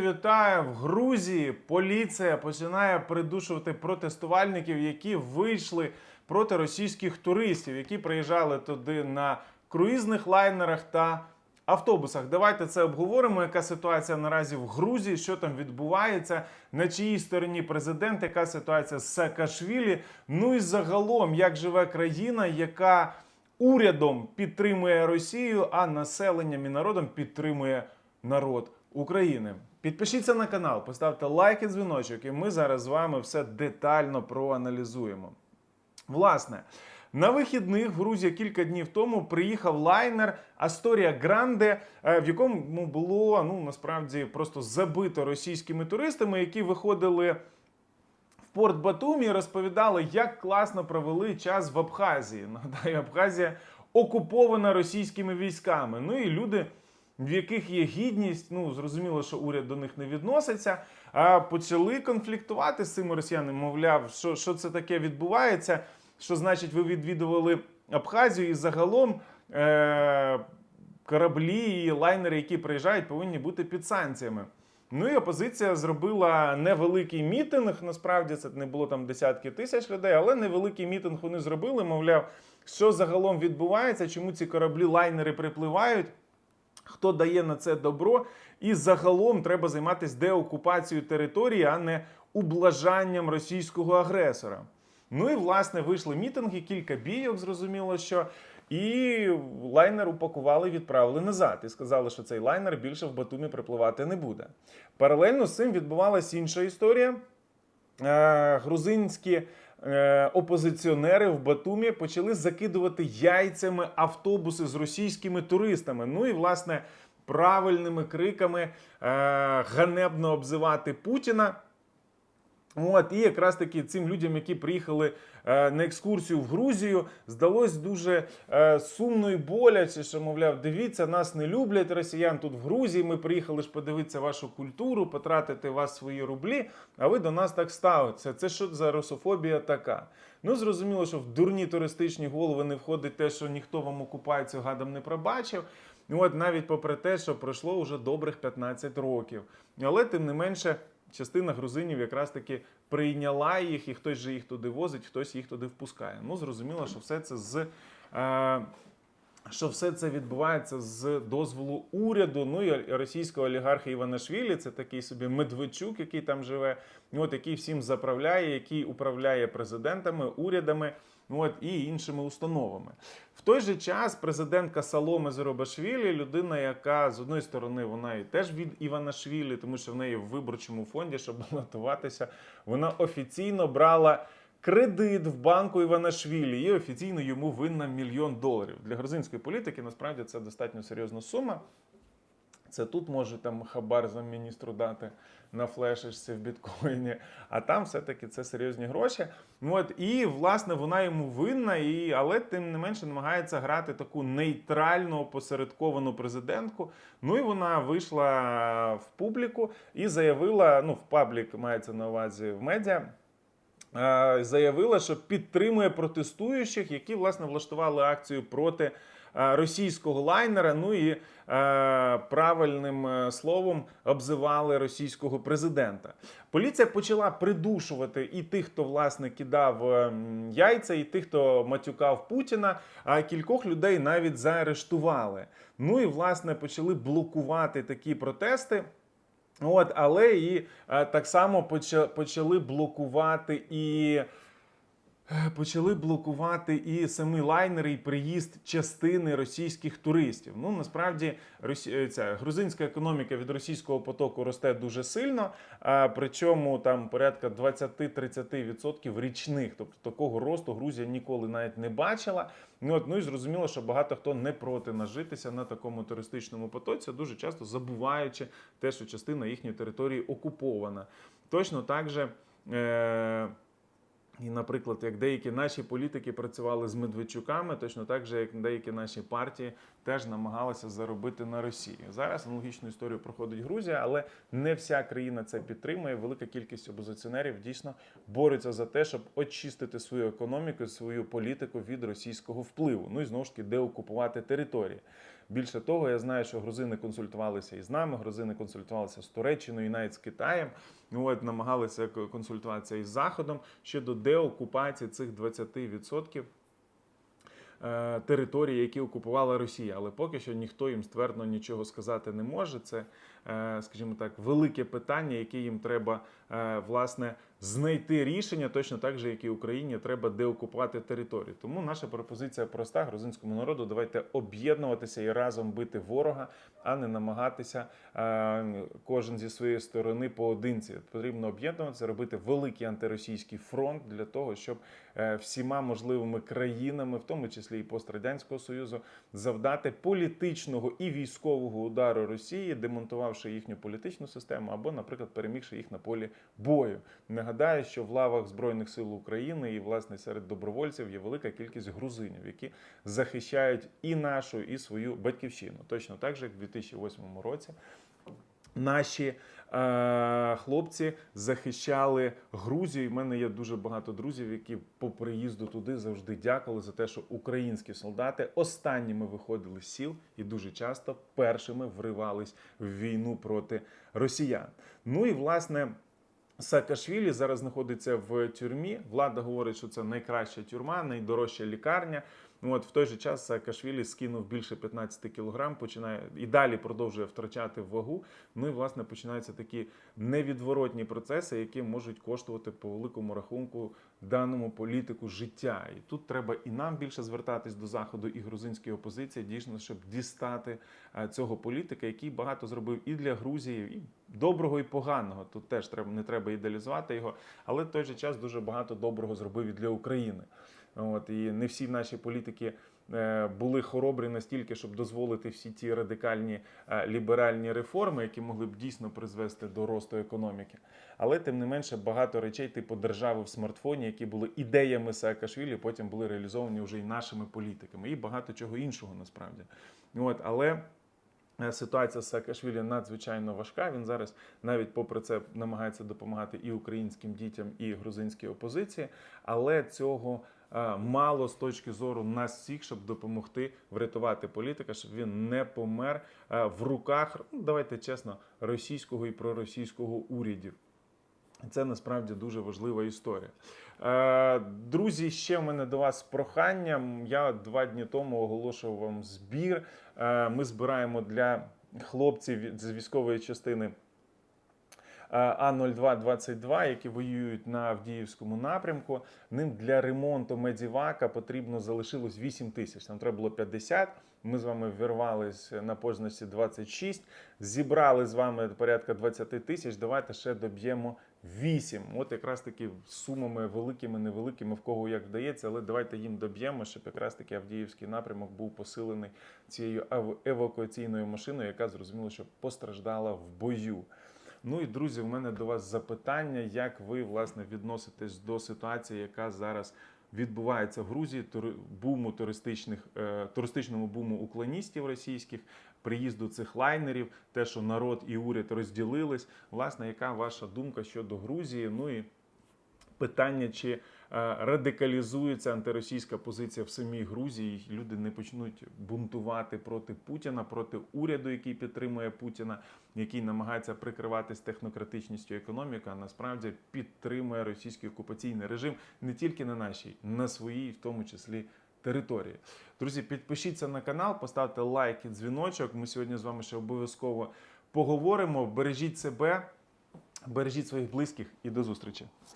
Вітаю в Грузії. Поліція починає придушувати протестувальників, які вийшли проти російських туристів, які приїжджали туди на круїзних лайнерах та автобусах. Давайте це обговоримо. Яка ситуація наразі в Грузії? Що там відбувається? На чиїй стороні президент? Яка ситуація з Саакашвілі? Ну і загалом, як живе країна, яка урядом підтримує Росію, а населенням і народом підтримує народ України. Підпишіться на канал, поставте лайк і дзвіночок, і ми зараз з вами все детально проаналізуємо. Власне, на вихідних в Грузії кілька днів тому приїхав лайнер Асторія Гранде, е, в якому ну, було ну насправді просто забито російськими туристами, які виходили в порт Батумі розповідали, як класно провели час в Абхазії. Нагадаю, Абхазія окупована російськими військами. Ну і люди, в яких є гідність, ну зрозуміло, що уряд до них не відноситься. А почали конфліктувати з цими росіянами. Мовляв, що, що це таке відбувається. Що значить, ви відвідували Абхазію і загалом е- кораблі і лайнери, які приїжджають, повинні бути під санкціями. Ну і опозиція зробила невеликий мітинг. Насправді це не було там десятки тисяч людей, але невеликий мітинг вони зробили. Мовляв, що загалом відбувається, чому ці кораблі лайнери припливають, хто дає на це добро. І загалом треба займатися деокупацією території, а не ублажанням російського агресора. Ну і власне вийшли мітинги, кілька бійок, зрозуміло, що. І лайнер упакували, відправили назад. І сказали, що цей лайнер більше в Батумі припливати не буде. Паралельно з цим відбувалася інша історія. Е, грузинські опозиціонери в Батумі почали закидувати яйцями автобуси з російськими туристами. Ну і власне правильними криками е, ганебно обзивати Путіна. От, і якраз таки цим людям, які приїхали е, на екскурсію в Грузію, здалось дуже е, сумно і боляче, що, мовляв, дивіться, нас не люблять росіян тут в Грузії. Ми приїхали ж подивитися вашу культуру, потратити вас свої рублі, а ви до нас так ставитеся. Це що за русофобія така? Ну, зрозуміло, що в дурні туристичні голови не входить те, що ніхто вам окупацію гадам не пробачив. От навіть попри те, що пройшло вже добрих 15 років. Але тим не менше. Частина грузинів якраз таки прийняла їх, і хтось же їх туди возить, хтось їх туди впускає. Ну зрозуміло, що все це з. Е, що все це відбувається з дозволу уряду, ну і російського олігарха Іванашвілі, це такий собі Медведчук, який там живе, от який всім заправляє, який управляє президентами, урядами. От і іншими установами в той же час президентка Саломе Зеробашвілі, людина, яка з одної сторони вона і теж від Іванашвілі, тому що в неї в виборчому фонді, щоб балотуватися, вона офіційно брала кредит в банку Іванашвілі і офіційно йому винна мільйон доларів. Для грузинської політики насправді це достатньо серйозна сума. Це тут може там хабар за міністру дати на флешечці в біткоїні, а там все-таки це серйозні гроші. Ну, От і власне вона йому винна, і але тим не менше намагається грати таку нейтральну опосередковану президентку. Ну і вона вийшла в публіку і заявила: ну в паблік мається на увазі в медіа. Е, Заявила, що підтримує протестуючих, які власне влаштували акцію проти е, російського лайнера. Ну і е, правильним словом обзивали російського президента. Поліція почала придушувати і тих, хто власне кидав яйця, і тих, хто матюкав Путіна. А кількох людей навіть заарештували. Ну і власне почали блокувати такі протести. От, але і е, так само поча- почали блокувати і. Е, Почали блокувати і самі лайнери, і приїзд частини російських туристів. Ну насправді росі... е, ця грузинська економіка від російського потоку росте дуже сильно, а причому там порядка 20-30% річних. Тобто такого росту Грузія ніколи навіть не бачила. Ну, от, ну і зрозуміло, що багато хто не проти нажитися на такому туристичному потоці, дуже часто забуваючи те, що частина їхньої території окупована. Точно так же. Е- і, наприклад, як деякі наші політики працювали з Медведчуками, точно так же, як деякі наші партії теж намагалися заробити на Росії. Зараз аналогічну історію проходить Грузія, але не вся країна це підтримує. Велика кількість опозиціонерів дійсно борються за те, щоб очистити свою економіку, свою політику від російського впливу. Ну і знову ж таки деокупувати території. Більше того, я знаю, що грузини консультувалися і з нами, грузини консультувалися з Туреччиною і навіть з Китаєм. Ну, От намагалися консультуватися із Заходом щодо деокупації цих 20% Території, які окупувала Росія. Але поки що ніхто їм ствердно нічого сказати не може. Це, е, скажімо так, велике питання, яке їм треба е, власне знайти рішення, точно так же, як і Україні, треба деокупувати територію. Тому наша пропозиція проста грузинському народу: давайте об'єднуватися і разом бити ворога, а не намагатися е, кожен зі своєї сторони поодинці. Потрібно об'єднуватися, робити великий антиросійський фронт для того, щоб е, всіма можливими країнами, в тому числі і пострадянського союзу, завдати політичного і військового удару Росії, демонтувавши їхню політичну систему або, наприклад, перемігши їх на полі бою. Нагадаю, що в лавах збройних сил України і власне серед добровольців є велика кількість грузинів, які захищають і нашу, і свою батьківщину. Точно так же, як в 2008 році. Наші е, хлопці захищали Грузію. У мене є дуже багато друзів, які по приїзду туди завжди дякували за те, що українські солдати останніми виходили з сіл і дуже часто першими вривались в війну проти росіян. Ну і власне. Саакашвілі зараз знаходиться в тюрмі. Влада говорить, що це найкраща тюрма, найдорожча лікарня. Ну, От в той же час Саакашвілі скинув більше 15 кілограм, починає і далі продовжує втрачати вагу. Ну і власне починаються такі невідворотні процеси, які можуть коштувати по великому рахунку даному політику життя. І тут треба і нам більше звертатись до заходу, і грузинській опозиції, дійсно, щоб дістати е, цього політика, який багато зробив і для Грузії, і доброго, і поганого. Тут теж треба не треба ідеалізувати його, але в той же час дуже багато доброго зробив і для України. От і не всі наші політики е, були хоробрі настільки, щоб дозволити всі ті радикальні е, ліберальні реформи, які могли б дійсно призвести до росту економіки. Але тим не менше багато речей, типу держави в смартфоні, які були ідеями Саакашвілі, потім були реалізовані вже і нашими політиками, і багато чого іншого насправді. От, але. Е, Ситуація з Саакашвілі надзвичайно важка. Він зараз навіть попри це намагається допомагати і українським дітям, і грузинській опозиції, але цього мало з точки зору нас всіх, щоб допомогти врятувати політика, щоб він не помер е, в руках, ну давайте чесно, російського і проросійського урядів. Це насправді дуже важлива історія. Е, Друзі, ще в мене до вас прохання. Я два дні тому оголошував вам збір. Е, Ми збираємо для хлопців з військової частини е, А0222, які воюють на Авдіївському напрямку. Ним для ремонту медівака потрібно залишилось 8 тисяч. Там треба було 50. Ми з вами вірвались на позначці 26, зібрали з вами порядка 20 тисяч. Давайте ще доб'ємо 8. От якраз таки сумами великими, невеликими, в кого як вдається, але давайте їм доб'ємо, щоб якраз таки Авдіївський напрямок був посилений цією ев- евакуаційною машиною, яка зрозуміло, що постраждала в бою. Ну і друзі, в мене до вас запитання, як ви власне відноситесь до ситуації, яка зараз відбувається в Грузії, буму туристичних е, туристичному буму уклоністів російських, приїзду цих лайнерів, те, що народ і уряд розділились. Власне, яка ваша думка щодо Грузії? Ну і питання, чи е, радикалізується антиросійська позиція в самій Грузії, люди не почнуть бунтувати проти Путіна, проти уряду, який підтримує Путіна, який намагається прикриватись технократичністю економіки, а насправді підтримує російський окупаційний режим не тільки на нашій, на своїй, в тому числі. Території. Друзі, підпишіться на канал, поставте лайк і дзвіночок. Ми сьогодні з вами ще обов'язково поговоримо. Бережіть себе, бережіть своїх близьких і до зустрічі.